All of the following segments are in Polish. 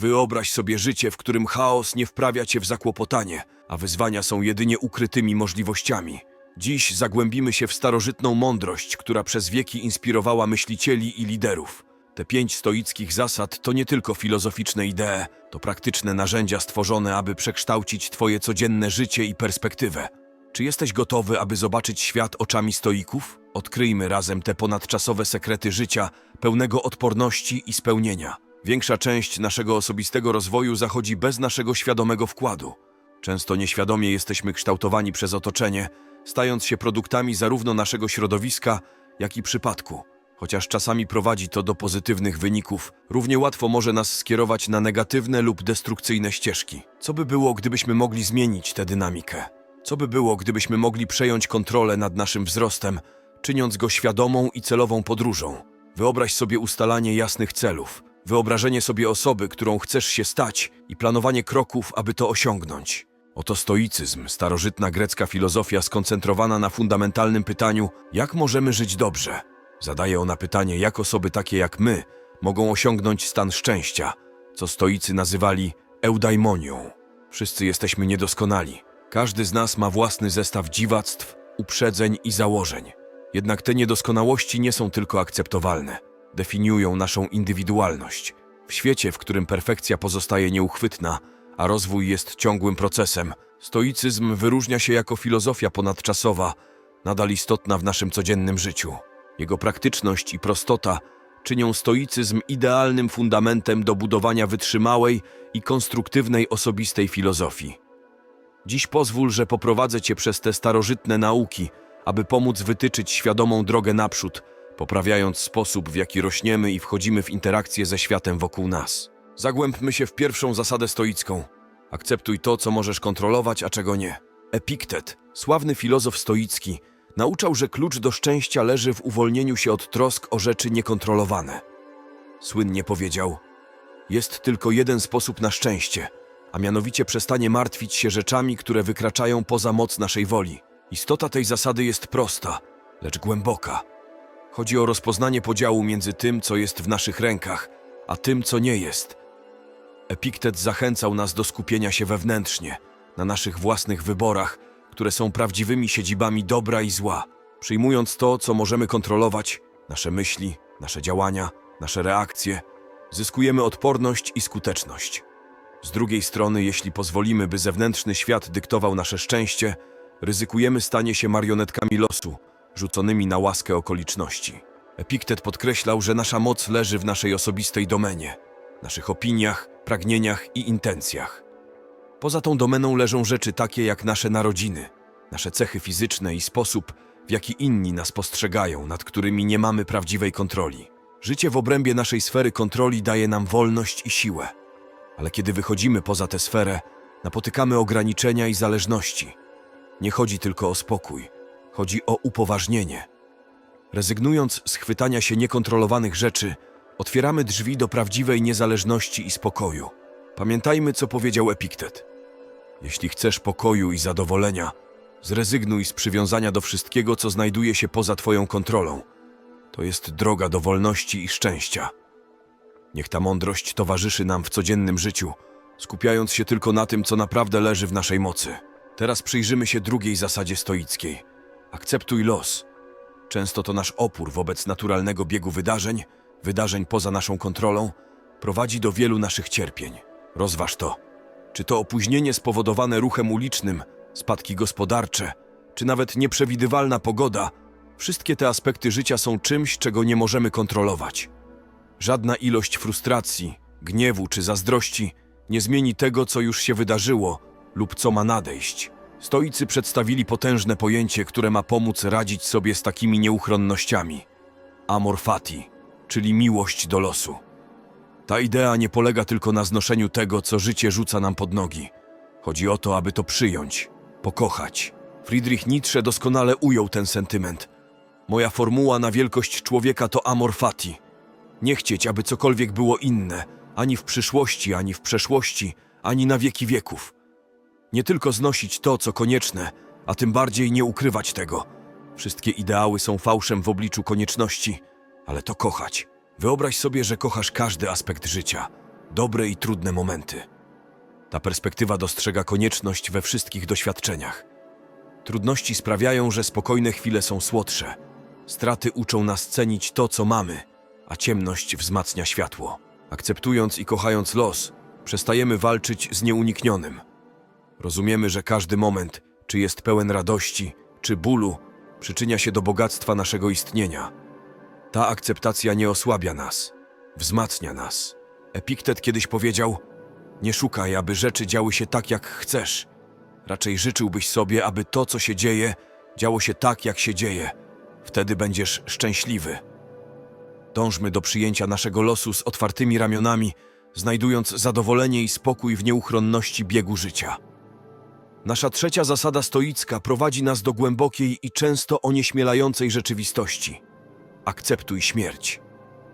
Wyobraź sobie życie, w którym chaos nie wprawia cię w zakłopotanie, a wyzwania są jedynie ukrytymi możliwościami. Dziś zagłębimy się w starożytną mądrość, która przez wieki inspirowała myślicieli i liderów. Te pięć stoickich zasad to nie tylko filozoficzne idee, to praktyczne narzędzia stworzone, aby przekształcić twoje codzienne życie i perspektywę. Czy jesteś gotowy, aby zobaczyć świat oczami stoików? Odkryjmy razem te ponadczasowe sekrety życia, pełnego odporności i spełnienia. Większa część naszego osobistego rozwoju zachodzi bez naszego świadomego wkładu. Często nieświadomie jesteśmy kształtowani przez otoczenie, stając się produktami zarówno naszego środowiska, jak i przypadku. Chociaż czasami prowadzi to do pozytywnych wyników, równie łatwo może nas skierować na negatywne lub destrukcyjne ścieżki. Co by było, gdybyśmy mogli zmienić tę dynamikę? Co by było, gdybyśmy mogli przejąć kontrolę nad naszym wzrostem, czyniąc go świadomą i celową podróżą? Wyobraź sobie ustalanie jasnych celów, wyobrażenie sobie osoby, którą chcesz się stać i planowanie kroków, aby to osiągnąć. Oto stoicyzm, starożytna grecka filozofia skoncentrowana na fundamentalnym pytaniu, jak możemy żyć dobrze. Zadaje ona pytanie, jak osoby takie jak my mogą osiągnąć stan szczęścia, co stoicy nazywali eudaimonią. Wszyscy jesteśmy niedoskonali. Każdy z nas ma własny zestaw dziwactw, uprzedzeń i założeń. Jednak te niedoskonałości nie są tylko akceptowalne. Definiują naszą indywidualność. W świecie, w którym perfekcja pozostaje nieuchwytna, a rozwój jest ciągłym procesem, stoicyzm wyróżnia się jako filozofia ponadczasowa, nadal istotna w naszym codziennym życiu. Jego praktyczność i prostota czynią stoicyzm idealnym fundamentem do budowania wytrzymałej i konstruktywnej osobistej filozofii. Dziś pozwól, że poprowadzę Cię przez te starożytne nauki, aby pomóc wytyczyć świadomą drogę naprzód, poprawiając sposób, w jaki rośniemy i wchodzimy w interakcję ze światem wokół nas. Zagłębmy się w pierwszą zasadę stoicką. Akceptuj to, co możesz kontrolować, a czego nie. Epiktet, sławny filozof stoicki, nauczał, że klucz do szczęścia leży w uwolnieniu się od trosk o rzeczy niekontrolowane. Słynnie powiedział: Jest tylko jeden sposób na szczęście, a mianowicie przestanie martwić się rzeczami, które wykraczają poza moc naszej woli. Istota tej zasady jest prosta, lecz głęboka. Chodzi o rozpoznanie podziału między tym, co jest w naszych rękach, a tym, co nie jest. Epiktet zachęcał nas do skupienia się wewnętrznie, na naszych własnych wyborach, które są prawdziwymi siedzibami dobra i zła. Przyjmując to, co możemy kontrolować, nasze myśli, nasze działania, nasze reakcje, zyskujemy odporność i skuteczność. Z drugiej strony, jeśli pozwolimy, by zewnętrzny świat dyktował nasze szczęście, ryzykujemy stanie się marionetkami losu, rzuconymi na łaskę okoliczności. Epiktet podkreślał, że nasza moc leży w naszej osobistej domenie, naszych opiniach, pragnieniach i intencjach. Poza tą domeną leżą rzeczy takie jak nasze narodziny, nasze cechy fizyczne i sposób, w jaki inni nas postrzegają, nad którymi nie mamy prawdziwej kontroli. Życie w obrębie naszej sfery kontroli daje nam wolność i siłę. Ale kiedy wychodzimy poza tę sferę, napotykamy ograniczenia i zależności. Nie chodzi tylko o spokój, chodzi o upoważnienie. Rezygnując z chwytania się niekontrolowanych rzeczy, otwieramy drzwi do prawdziwej niezależności i spokoju. Pamiętajmy, co powiedział Epiktet. Jeśli chcesz pokoju i zadowolenia, zrezygnuj z przywiązania do wszystkiego, co znajduje się poza Twoją kontrolą. To jest droga do wolności i szczęścia. Niech ta mądrość towarzyszy nam w codziennym życiu, skupiając się tylko na tym, co naprawdę leży w naszej mocy. Teraz przyjrzymy się drugiej zasadzie stoickiej. Akceptuj los. Często to nasz opór wobec naturalnego biegu wydarzeń, wydarzeń poza naszą kontrolą, prowadzi do wielu naszych cierpień. Rozważ to. Czy to opóźnienie spowodowane ruchem ulicznym, spadki gospodarcze, czy nawet nieprzewidywalna pogoda, wszystkie te aspekty życia są czymś, czego nie możemy kontrolować. Żadna ilość frustracji, gniewu czy zazdrości nie zmieni tego, co już się wydarzyło lub co ma nadejść. Stoicy przedstawili potężne pojęcie, które ma pomóc radzić sobie z takimi nieuchronnościami. Amor fati, czyli miłość do losu. Ta idea nie polega tylko na znoszeniu tego, co życie rzuca nam pod nogi. Chodzi o to, aby to przyjąć, pokochać. Friedrich Nietzsche doskonale ujął ten sentyment. Moja formuła na wielkość człowieka to amor fati. Nie chcieć, aby cokolwiek było inne, ani w przyszłości, ani w przeszłości, ani na wieki wieków. Nie tylko znosić to, co konieczne, a tym bardziej nie ukrywać tego. Wszystkie ideały są fałszem w obliczu konieczności, ale to kochać. Wyobraź sobie, że kochasz każdy aspekt życia. dobre i trudne momenty. Ta perspektywa dostrzega konieczność we wszystkich doświadczeniach. Trudności sprawiają, że spokojne chwile są słodsze. Straty uczą nas cenić to, co mamy, a ciemność wzmacnia światło. Akceptując i kochając los, przestajemy walczyć z nieuniknionym. Rozumiemy, że każdy moment, czy jest pełen radości, czy bólu, przyczynia się do bogactwa naszego istnienia. Ta akceptacja nie osłabia nas, wzmacnia nas. Epiktet kiedyś powiedział: Nie szukaj, aby rzeczy działy się tak, jak chcesz. Raczej życzyłbyś sobie, aby to, co się dzieje, działo się tak, jak się dzieje. Wtedy będziesz szczęśliwy. Dążmy do przyjęcia naszego losu z otwartymi ramionami, znajdując zadowolenie i spokój w nieuchronności biegu życia. Nasza trzecia zasada stoicka prowadzi nas do głębokiej i często onieśmielającej rzeczywistości. Akceptuj śmierć.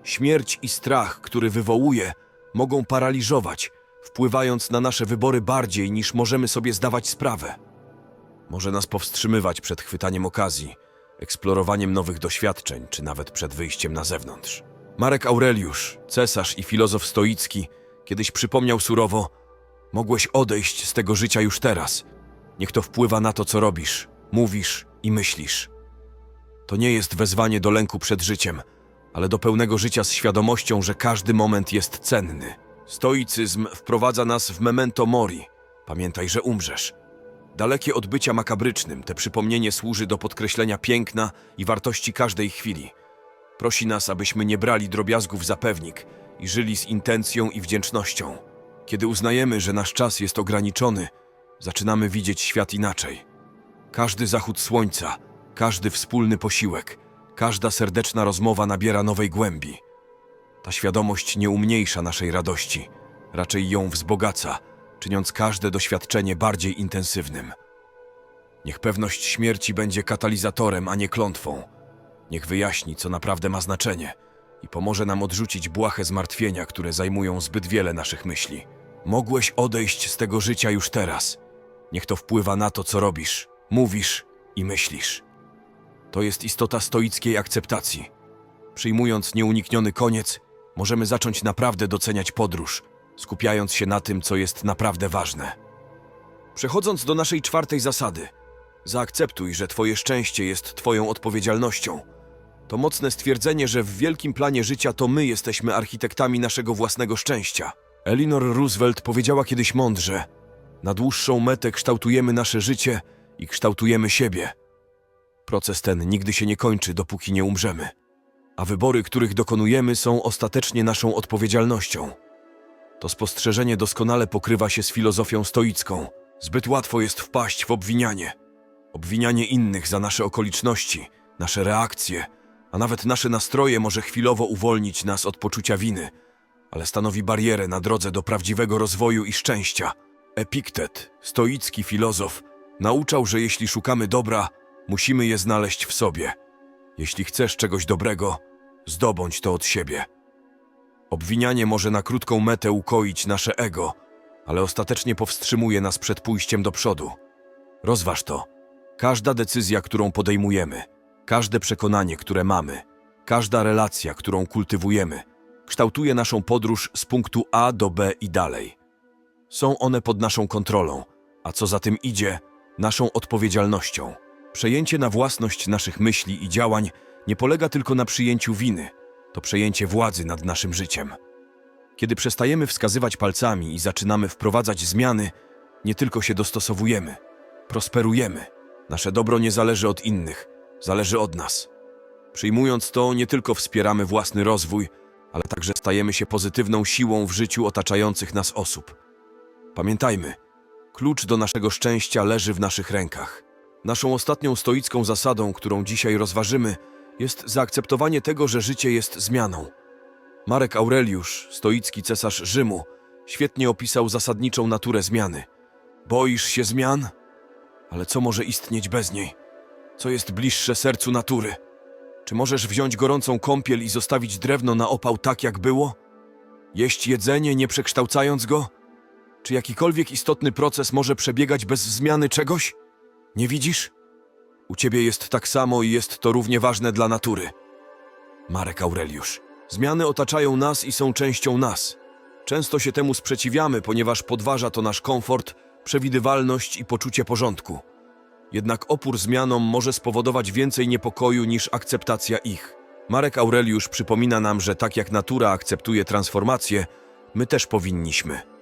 Śmierć i strach, który wywołuje, mogą paraliżować, wpływając na nasze wybory bardziej niż możemy sobie zdawać sprawę. Może nas powstrzymywać przed chwytaniem okazji, eksplorowaniem nowych doświadczeń, czy nawet przed wyjściem na zewnątrz. Marek Aureliusz, cesarz i filozof stoicki, kiedyś przypomniał surowo: Mogłeś odejść z tego życia już teraz. Niech to wpływa na to, co robisz, mówisz i myślisz. To nie jest wezwanie do lęku przed życiem, ale do pełnego życia z świadomością, że każdy moment jest cenny. Stoicyzm wprowadza nas w memento mori. Pamiętaj, że umrzesz. Dalekie od bycia makabrycznym, te przypomnienie służy do podkreślenia piękna i wartości każdej chwili. Prosi nas, abyśmy nie brali drobiazgów za pewnik i żyli z intencją i wdzięcznością. Kiedy uznajemy, że nasz czas jest ograniczony, zaczynamy widzieć świat inaczej. Każdy zachód słońca, każdy wspólny posiłek, każda serdeczna rozmowa nabiera nowej głębi. Ta świadomość nie umniejsza naszej radości, raczej ją wzbogaca, czyniąc każde doświadczenie bardziej intensywnym. Niech pewność śmierci będzie katalizatorem, a nie klątwą. Niech wyjaśni, co naprawdę ma znaczenie i pomoże nam odrzucić błahe zmartwienia, które zajmują zbyt wiele naszych myśli. Mogłeś odejść z tego życia już teraz. Niech to wpływa na to, co robisz, mówisz i myślisz. To jest istota stoickiej akceptacji. Przyjmując nieunikniony koniec, możemy zacząć naprawdę doceniać podróż, skupiając się na tym, co jest naprawdę ważne. Przechodząc do naszej czwartej zasady, zaakceptuj, że Twoje szczęście jest Twoją odpowiedzialnością. To mocne stwierdzenie, że w wielkim planie życia to my jesteśmy architektami naszego własnego szczęścia. Elinor Roosevelt powiedziała kiedyś mądrze: Na dłuższą metę kształtujemy nasze życie i kształtujemy siebie. Proces ten nigdy się nie kończy, dopóki nie umrzemy. A wybory, których dokonujemy, są ostatecznie naszą odpowiedzialnością. To spostrzeżenie doskonale pokrywa się z filozofią stoicką. Zbyt łatwo jest wpaść w obwinianie. Obwinianie innych za nasze okoliczności, nasze reakcje, a nawet nasze nastroje może chwilowo uwolnić nas od poczucia winy, ale stanowi barierę na drodze do prawdziwego rozwoju i szczęścia. Epiktet, stoicki filozof, nauczał, że jeśli szukamy dobra, musimy je znaleźć w sobie. Jeśli chcesz czegoś dobrego, zdobądź to od siebie. Obwinianie może na krótką metę ukoić nasze ego, ale ostatecznie powstrzymuje nas przed pójściem do przodu. Rozważ to. Każda decyzja, którą podejmujemy, każde przekonanie, które mamy, każda relacja, którą kultywujemy, kształtuje naszą podróż z punktu A do B i dalej. Są one pod naszą kontrolą, a co za tym idzie, naszą odpowiedzialnością. Przejęcie na własność naszych myśli i działań nie polega tylko na przyjęciu winy, to przejęcie władzy nad naszym życiem. Kiedy przestajemy wskazywać palcami i zaczynamy wprowadzać zmiany, nie tylko się dostosowujemy, prosperujemy. Nasze dobro nie zależy od innych, zależy od nas. Przyjmując to, nie tylko wspieramy własny rozwój, ale także stajemy się pozytywną siłą w życiu otaczających nas osób. Pamiętajmy, klucz do naszego szczęścia leży w naszych rękach. Naszą ostatnią stoicką zasadą, którą dzisiaj rozważymy, jest zaakceptowanie tego, że życie jest zmianą. Marek Aureliusz, stoicki cesarz Rzymu, świetnie opisał zasadniczą naturę zmiany. Boisz się zmian? Ale co może istnieć bez niej? Co jest bliższe sercu natury? Czy możesz wziąć gorącą kąpiel i zostawić drewno na opał tak, jak było? Jeść jedzenie, nie przekształcając go? Czy jakikolwiek istotny proces może przebiegać bez zmiany czegoś? Nie widzisz? U ciebie jest tak samo i jest to równie ważne dla natury. Marek Aureliusz. Zmiany otaczają nas i są częścią nas. Często się temu sprzeciwiamy, ponieważ podważa to nasz komfort, przewidywalność i poczucie porządku. Jednak opór zmianom może spowodować więcej niepokoju niż akceptacja ich. Marek Aureliusz przypomina nam, że tak jak natura akceptuje transformację, my też powinniśmy.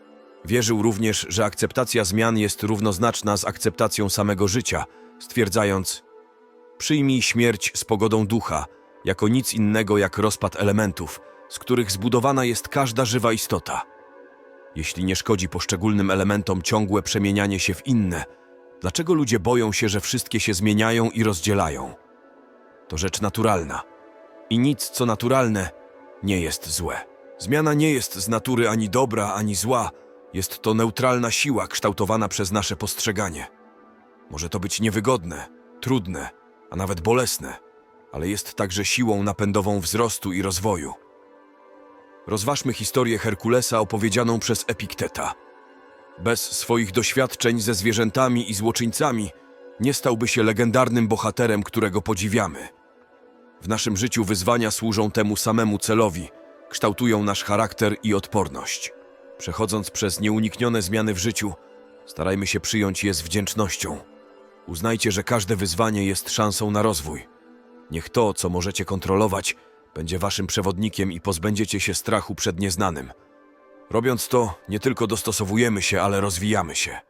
Wierzył również, że akceptacja zmian jest równoznaczna z akceptacją samego życia, stwierdzając: Przyjmij śmierć z pogodą ducha, jako nic innego jak rozpad elementów, z których zbudowana jest każda żywa istota. Jeśli nie szkodzi poszczególnym elementom ciągłe przemienianie się w inne, dlaczego ludzie boją się, że wszystkie się zmieniają i rozdzielają? To rzecz naturalna. I nic, co naturalne, nie jest złe. Zmiana nie jest z natury ani dobra, ani zła. Jest to neutralna siła kształtowana przez nasze postrzeganie. Może to być niewygodne, trudne, a nawet bolesne, ale jest także siłą napędową wzrostu i rozwoju. Rozważmy historię Herkulesa opowiedzianą przez Epikteta. Bez swoich doświadczeń ze zwierzętami i złoczyńcami nie stałby się legendarnym bohaterem, którego podziwiamy. W naszym życiu wyzwania służą temu samemu celowi, kształtują nasz charakter i odporność. Przechodząc przez nieuniknione zmiany w życiu, starajmy się przyjąć je z wdzięcznością. Uznajcie, że każde wyzwanie jest szansą na rozwój. Niech to, co możecie kontrolować, będzie waszym przewodnikiem i pozbędziecie się strachu przed nieznanym. Robiąc to, nie tylko dostosowujemy się, ale rozwijamy się.